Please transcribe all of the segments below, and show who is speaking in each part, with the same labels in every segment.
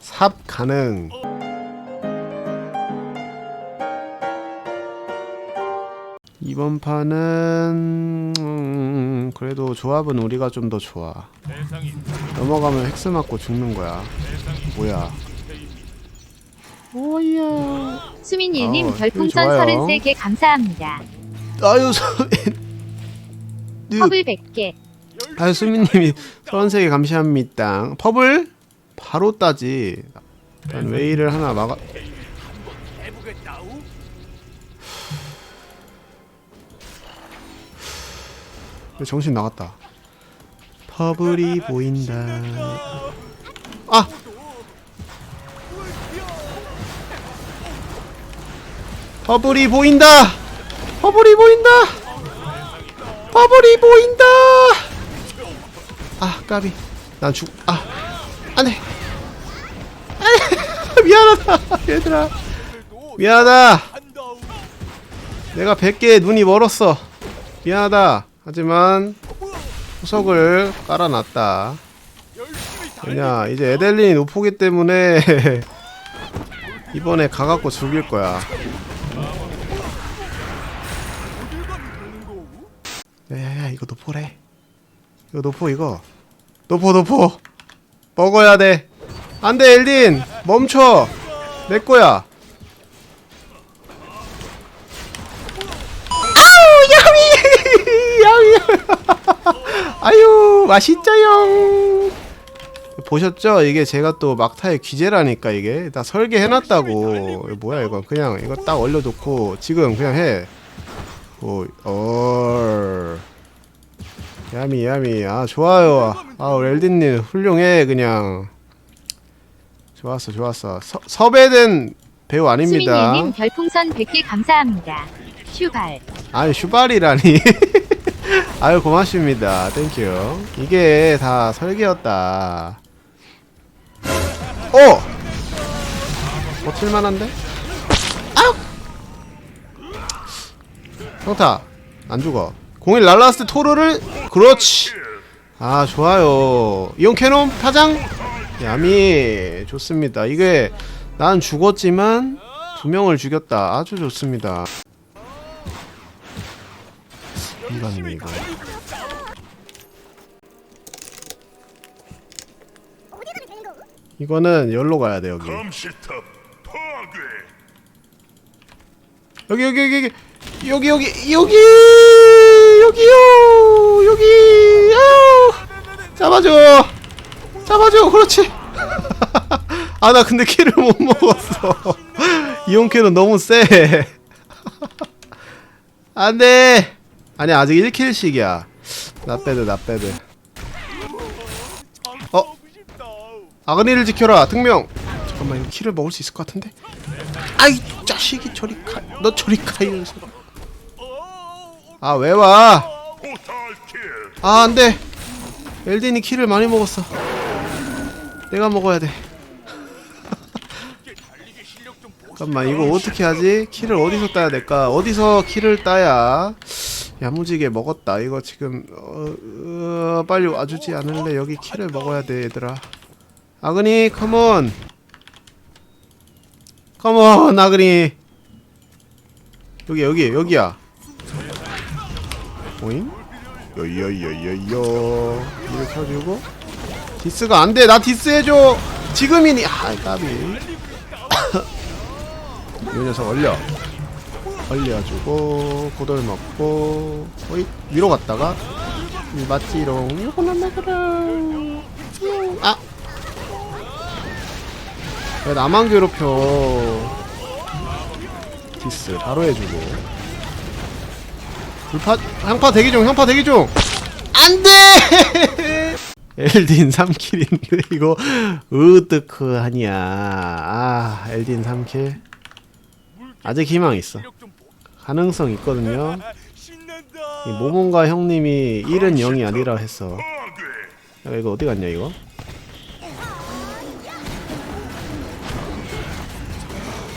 Speaker 1: 삽 가능. 이번 판은 음, 그래도 조합은 우리가 좀 더 좋아. 넘어가면 헥스 맞고 죽는 거야. 뭐야? 오야.
Speaker 2: 수민일님
Speaker 1: 어,
Speaker 2: 별풍선
Speaker 1: 좋아요.
Speaker 2: 33개 감사합니다.
Speaker 1: 아유 서
Speaker 2: 허블 100개.
Speaker 1: 아유 수민님이 33개 감사합니다. 퍼블? 바로 따지. 일단 웨이를 하나 막아 정신 나갔다. 퍼블이 보인다. 아! 퍼블이 보인다! 퍼블이 보인다! 퍼블이 보인다 아 까비. 난 죽.. 아. 안돼 안돼 미안하다 얘들아. 미안하다. 내가 100개에 눈이 멀었어. 미안하다. 하지만 후석을 깔아놨다. 왜냐 이제 에델린이 노포기 때문에 이번에 가갖고 죽일 거야. 야야야 이거 노포래. 이거 노포 이거 노포 노포. 먹어야 돼. 안돼 엘딘. 멈춰. 내 거야. 아우 야미. 야미. 아유 맛있죠용 보셨죠? 이게 제가 또 막타의 귀재라니까 이게. 다 설계해놨다고. 이거 뭐야 이거. 그냥 이거 딱 얼려놓고 지금 그냥 해. 오, 어. 야미 야미 아 좋아요 아 우리 엘딘님 훌륭해 그냥 좋았어 좋았어 서, 섭외된 배우 아닙니다
Speaker 2: 수민일님 별풍선 100개 감사합니다. 슈발.
Speaker 1: 아니 슈발이라니 아유 고맙습니다 땡큐 이게 다 설계였다 어! 버틸만한데? 아우! 평타 안 죽어 01 날라왔을 때 토르를 그렇지. 아 좋아요. 이온 캐논 타장? 야미 좋습니다. 이게 난 죽었지만 두 명을 죽였다. 아주 좋습니다. 이건 이거. 이거는 열로 가야 돼 여기. 여기 여기 여기 여기 여기 여기 여기 여기요 여기. 아우. 잡아줘. 잡아줘. 그렇지. 아 나 근데 키를 못 먹었어. 이온 키는 너무 세. 안돼. 아니 아직 1킬씩이야. 나 빼드 나 빼드. 어? 아그니를 지켜라 등명. 잠깐만 이거 키를 먹을 수 있을 것 같은데? 아이 자식이 저리 가너 저리 가 이러면서 아 왜 와?
Speaker 3: 포탈킬.
Speaker 1: 아 안돼. 엘딘이 키를 많이 먹었어. 내가 먹어야 돼. 잠깐만 이거 어떻게 하지? 키를 어디서 따야 될까? 어디서 키를 따야 야무지게 먹었다. 이거 지금 어, 어, 빨리 와주지 않을래? 여기 키를 먹어야 돼 얘들아. 아그니 컴온 컴온 아그니. 여기 여기 여기야 오잉? 요요요요요 이를 켜주고. 디스가 안돼. 나 디스 해줘. 지금이니. 아 까비. 이 녀석 얼려. 얼려주고 고돌 먹고. 어이 위로 갔다가. 이 맞지롱 요거는 먹으라 아! 왜 나만 괴롭혀? 디스 바로 해주고 불파 향파 대기 중 향파 대기 중. 안돼! 엘딘 3킬인데 이거 으뜨크 하냐. 아 엘딘 3킬. 아직 희망 있어. 가능성 있거든요. 이 모몬가 형님이 1은 0이 아니라 했어. 야 이거 어디 갔냐 이거?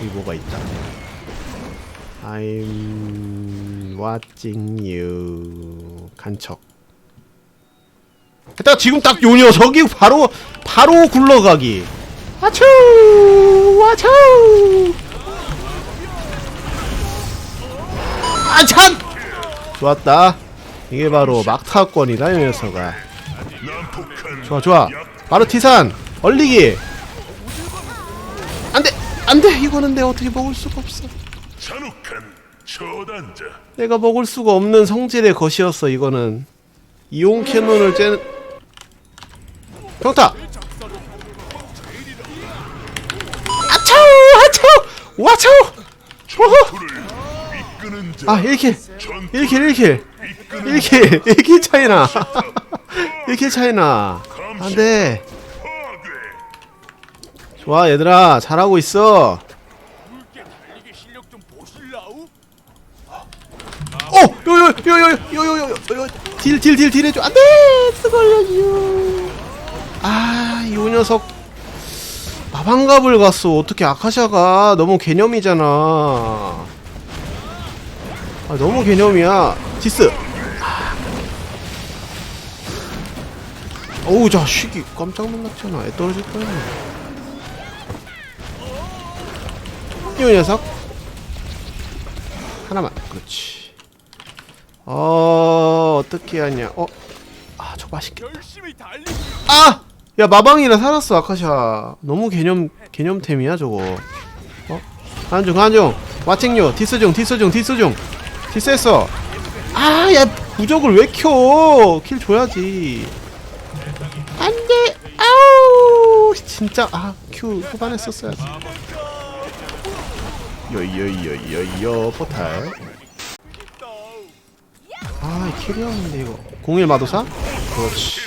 Speaker 1: 여기 뭐가 있다 I'm watching you 간척. 일단 지금 딱 요 녀석이 바로 바로 굴러가기. 아츄 아츄 아참 좋았다. 이게 바로 막타권이다 이 녀석아. 좋아 좋아. 바로 티산! 얼리기! 안돼! 안돼! 이거는 내가 어떻게 먹을 수가 없어.
Speaker 3: 잔혹한 처단자.
Speaker 1: 내가 먹을 수가 없는 성질의 것이었어 이거는 이온 캐논을 째는 평타! 아차우 아차우 와차우 아 1킬
Speaker 3: 전투
Speaker 1: 1킬 1킬.
Speaker 3: 이끄는
Speaker 1: 1킬 1킬 차이나. 1킬 차이나. 안돼. 좋아 얘들아. 잘하고 있어 어! 딜딜 딜 딜 해줘 안돼 쓰걸려요 아이 녀석 마방갑을 갔어 어떻게 아카샤가 너무 개념이잖아 아 너무 개념이야 디스 어우 자식이 깜짝 놀랐잖아 애 떨어질 거야 이 녀석 하나만 그렇지 어 어떻게 하냐 어 아 저거 맛있겠다. 아! 야 마방이라 살았어 아카샤 너무 개념 개념템이야 저거. 어? 한중 한중. 와칭요. 디스 중 디스 중 디스 중. 디스 했어. 아야 부적을 왜 켜? 킬 줘야지. 안돼. 아우! 진짜 아큐 후반에 썼어야지. 여여여여여 포탈 아 킬이었는데 이거. 01 마도사? 그렇지.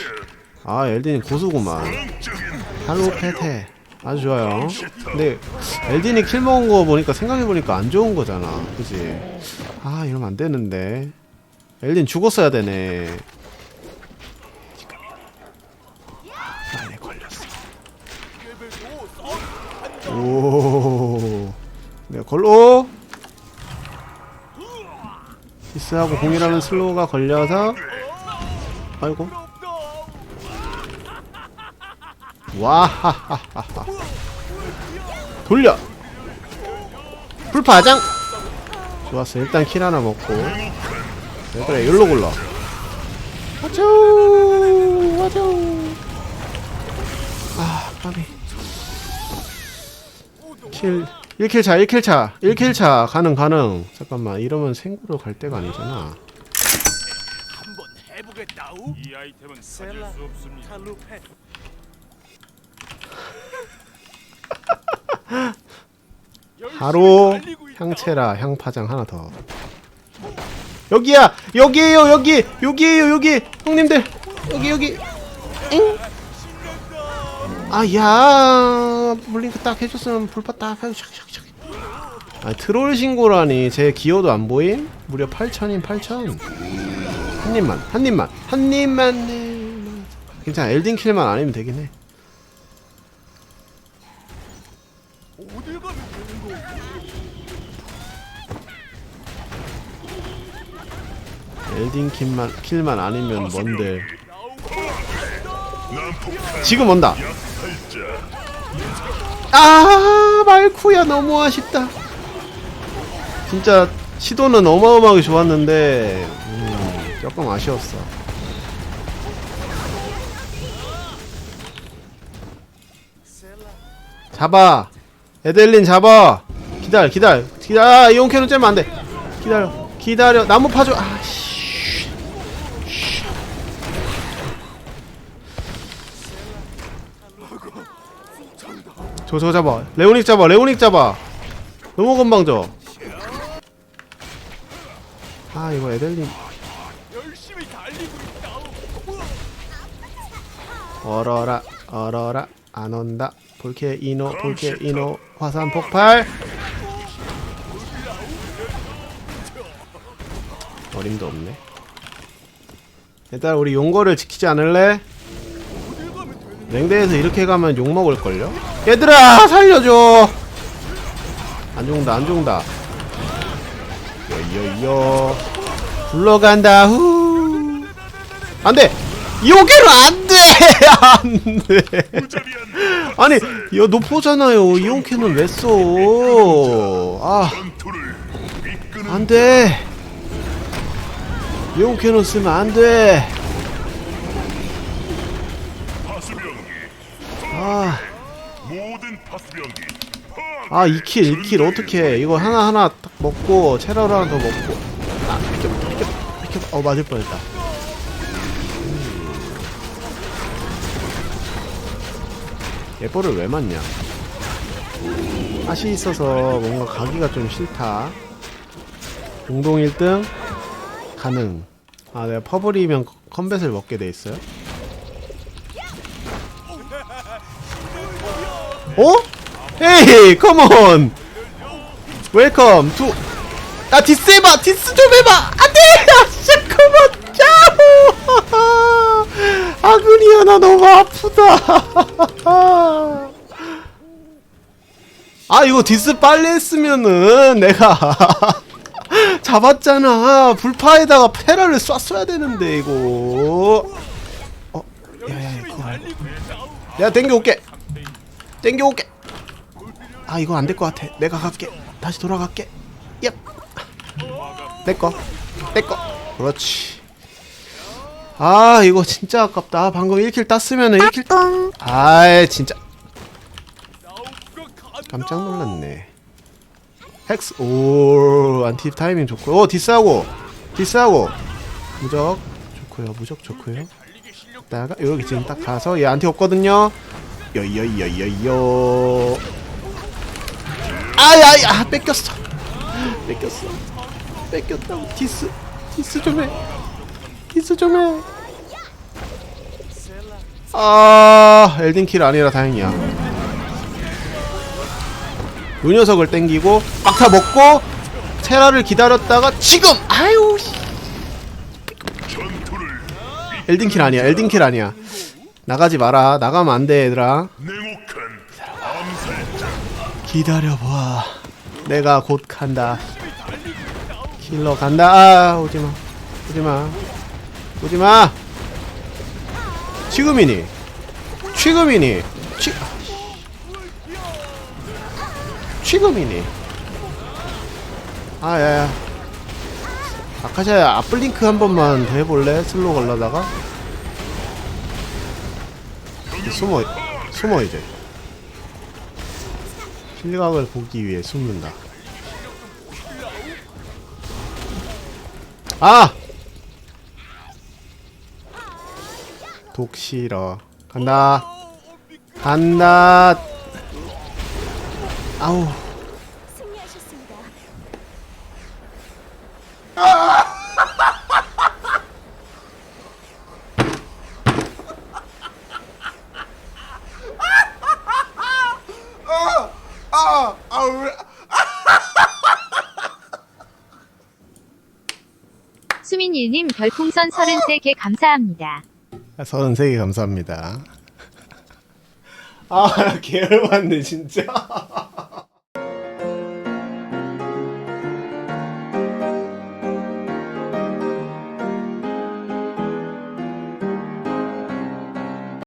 Speaker 1: 아 엘딘이 고수구만. 할로 페테. 아주 좋아요. 근데 엘딘이 킬 먹은 거 보니까 생각해보니까 안 좋은 거잖아. 그지? 아 이러면 안 되는데. 엘딘 죽었어야 되네. 걸렸어. 오. 내가 걸로 히스하고 공이라는 슬로우가 걸려서 아이고. 와하하하하. 돌려. 풀파장. 좋았어. 일단 킬 하나 먹고. 네, 그래 일로 굴러. 와쭈 와쭈 아 까비. 킬 1킬 차 1킬 차 1킬 차 가능 가능. 잠깐만 이러면 생구로 갈 때가 아니잖아.
Speaker 3: 한번 해보겠다우? 이 아이템은 찾을 수 없습니다.
Speaker 1: 바로 향채라 향파장 하나 더. 여기야! 여기에요 여기! 여기에요 여기! 형님들! 여기 여기! 엥? 아야. 블링크 딱 해줬으면 불파 딱 해서 샥샥샥. 아 트롤 신고라니. 제 기어도 안 보임? 무려 8천인 8천. 한 입만 한 입만 한 입만. 네. 괜찮아. 엘딘 킬만 아니면 되긴 해. 엘딘 킬만 킬만 아니면 뭔데? 지금 온다 아 말쿠야 너무 아쉽다. 진짜 시도는 어마어마하게 좋았는데 음, 조금 아쉬웠어. 잡아. 에델린 잡아. 기다려 기다려 기다려. 아, 이온캐는 째면 안돼. 기다려 기다려. 나무 파줘. 아 저 저거 잡아. 레오닉 잡아 레오닉 잡아. 너무 금방 져. 아 이거 에델린
Speaker 3: 있다우
Speaker 1: 얼어라 얼어라. 안 온다. 볼케 이노 볼케 이노. 화산 폭발. 어림도 없네. 일단 우리 용거를 지키지 않을래? 냉대에서 이렇게 가면 욕 먹을걸요? 얘들아 살려줘. 안 죽는다 안 죽는다. 여여여. 굴러간다 후. 안돼! 요게로 안돼! 안돼! 아니 이거 노포잖아요. 이온캔은 왜 써? 아. 안돼! 이온캔은 쓰면 안돼! 아! 아 2킬 2킬 어떻게 이거 하나하나 딱 먹고 체라로 하나 더 먹고. 아 비켜 비켜 비켜 어 맞을 뻔했다. 예뻐를 왜 맞냐? 맛이 있어서 뭔가 가기가 좀 싫다. 공동 1등? 가능. 아 내가 퍼블이면 컴뱃을 먹게 돼 있어요? 어? 에이 컴온 웰컴 투 야, 디스 해봐! 디스 좀 해봐! 안 돼! 야, 잠깐만! 짜오! 아그니야, 나 너무 아프다! 아, 이거 디스 빨리 했으면은 내가 잡았잖아! 불파에다가 페라를 쐈어야 되는데, 이거. 어, 야, 야, 말고. 야, 땡겨올게! 땡겨올게! 아, 이거 안될 것 같아. 내가 갈게. 다시 돌아갈게. 얍! 내꺼. 내꺼. 그렇지. 아 이거 진짜 아깝다. 방금 1킬 땄으면은 1킬 똥 아이 진짜. 깜짝 놀랐네. 헥스 오 안티 타이밍 좋고. 오 디스하고. 디스하고. 무적 좋고요. 무적 좋고요. 다가 여기 지금 딱 가서 얘 안티 없거든요. 여여여여여 아야야 뺏겼어. 뺏겼어. 뺏겼다고. 디스 디스 좀해. 디스 좀해. 아 엘든킬 아니라 다행이야. 요 녀석을 땡기고 막타 먹고 테라를 기다렸다가 지금! 아유 엘든킬 아니야. 엘든킬 아니야. 나가지 마라. 나가면 안 돼 얘들아.
Speaker 3: 냉혹한 암살자
Speaker 1: 기다려봐. 내가 곧 간다. 킬러 간다. 아 오지마. 오지마. 오지마. 지금이니? 지금이니? 지 지금이니? 아 야 야. 아카샤야 앞블링크 한 번만 더 해볼래? 슬로우 걸려다가? 숨어 숨어 이제 실각을 보기 위해 숨는다. 아! 독 싫어. 간다. 간다. 아우.
Speaker 4: 승리하셨습니다.
Speaker 2: 수민일님 별풍선 33개 감사합니다.
Speaker 1: 33개 감사합니다. 아, 계열받네, 진짜.